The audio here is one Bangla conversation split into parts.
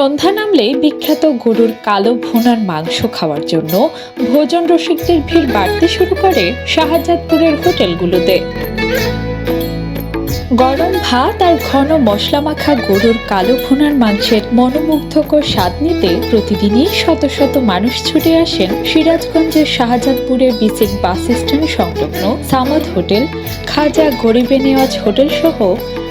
সন্ধ্যা নামলে বিখ্যাত গরুর কালো ভুনার মাংস খাওয়ার জন্য ভোজন রসিকদের ভিড় বাড়তে শুরু করে শাহজাদপুরের হোটেলগুলোতে। গরম ভাত আর ঘন মশলা মাখা গরুর কালো ভুনার মাংসের মনোমুগ্ধকর স্বাদ নিতে প্রতিদিনই শত শত মানুষ ছুটে আসেন সিরাজগঞ্জের শাহজাদপুরের বিসিক বাস স্ট্যান্ড সংলগ্ন সামাদ হোটেল, খাজা গরিবে নেওয়াজ হোটেল সহ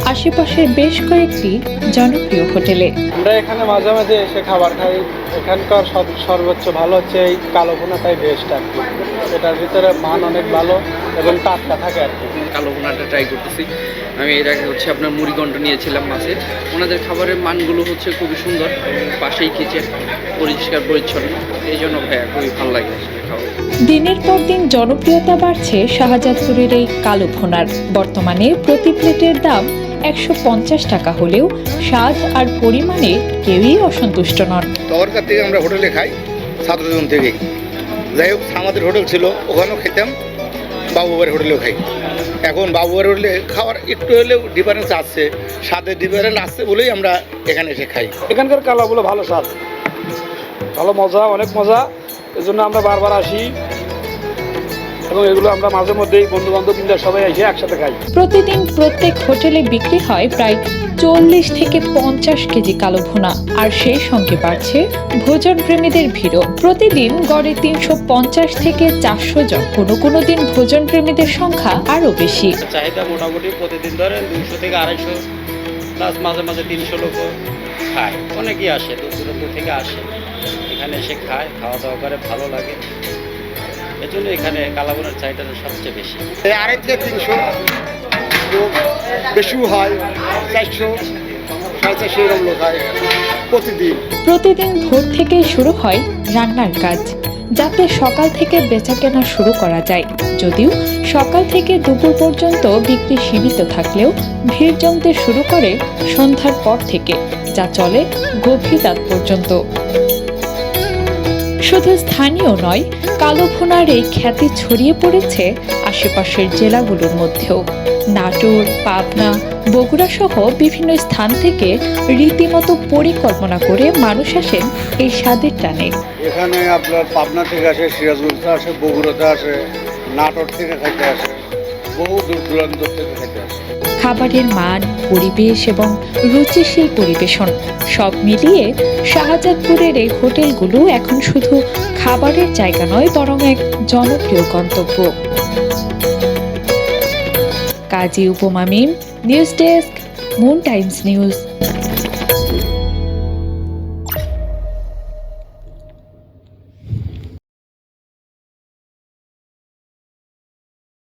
আশেপাশের বেশ কয়েকটি জনপ্রিয় হোটেলে। আমরা এখানে মাঝে মাঝে এসে খাবার খাই। এখানকার সব- সর্বোচ্চ ভালো হচ্ছে এই কালো ভুনাটাই বেস্ট আর কি। এটার ভিতরে মান অনেক ভালো এবং টাটকা থাকে আর কি। কালো ভুনাটা ট্রাই করতেছি। আমি এর আগে হচ্ছে আপনার মুড়িগণ্ড নিয়েছিলাম মাছের। ওনাদের খাবারের মানগুলো হচ্ছে খুবই সুন্দর। পাশেই কিচেন পরিষ্কার পরিচ্ছন্ন। এই জন্য ভাইয়া খুবই ভালো লাগে দিনের পর দিন জনপ্রিয়তা বাড়ছে শাহজাদপুরের এই কালো ভুনার। বর্তমানে প্রতি প্লেটের দাম একশো পঞ্চাশ টাকা হলেও স্বাদ আর পরিমাণে কেউই অসন্তুষ্ট নন। দরকার থেকে আমরা হোটেলে খাই ছাত্রজন থেকে। যাই হোক আমাদের হোটেল ছিল ওখানেও খেতাম বাবুবাড়ি হোটেলেও খাই। এখন বাবুবাড়ি হোটেলে খাওয়ার একটু হলেও ডিফারেন্স আসছে স্বাদের ডিফারেন্স আসছে বলেই আমরা এখানে এসে খাই। এখানকার কালাগুলো ভালো স্বাদ। ভালো মজা অনেক মজা। এই জন্য আমরা বারবার আসি। এবং এগুলো আমরা মাঝে মধ্যেই বন্ধু বান্ধব সবাই এসে একসাথে খাই। প্রতিদিন প্রত্যেক হোটেলে বিক্রি হয় প্রায় চল্লিশ থেকে পঞ্চাশ কেজি কালো ভুনা। আর সেই সঙ্গে বাড়ছে ভোজন প্রেমীদের ভিড়ও। প্রতিদিন গড়ে তিনশো পঞ্চাশ থেকে চারশো জন। কোনো কোনো দিন ভোজন প্রেমীদের সংখ্যা আরও বেশি। চাহিদা মোটামুটি প্রতিদিন ধরেন দুইশো থেকে আড়াইশো প্লাস মাঝে মাঝে তিনশো লোক খায়। অনেকেই আসে দূর দূরান্ত থেকে আসে। এখানে এসে খায় খাওয়া দাওয়া করে ভালো লাগে। এজন্য এখানে কালাগুনার চাহিদাটা সবচেয়ে বেশি। তিনশো বেশিও হয় চারশো প্রতিদিন। প্রতিদিন ভোর থেকে শুরু হয় রান্নার কাজ যাতে সকাল থেকে বেচা কেনা শুরু করা যায়। যদিও সকাল থেকে দুপুর পর্যন্ত বিক্রি সীমিত থাকলেও ভিড় জমতে শুরু করে সন্ধ্যার পর থেকে যা চলে গভীর রাত পর্যন্ত। শুধু স্থানীয় নয়, কালো ভুনার এই খ্যাতি ছড়িয়ে পড়েছে আশেপাশের জেলাগুলোর মধ্যেও। নাটোর, পাবনা বগুড়া সহ বিভিন্ন স্থান থেকে রীতিমতো পরিকল্পনা করে মানুষ আসেন এই স্বাদের টানে। এখানে আপনার পাবনা থেকে আসে, সিরাজগঞ্জ আসে, বগুড়াতে আসে, নাটোর থেকে থাকে আসে। খাবারের মান, পরিবেশ এবং রুচিশীল পরিবেশন সব মিলিয়ে শাহজাদপুরের এই হোটেলগুলো এখন শুধু খাবারের জায়গা নয়, বরং এক জনপ্রিয় গন্তব্য। Kazi উপমামিম news desk, Moon Times news.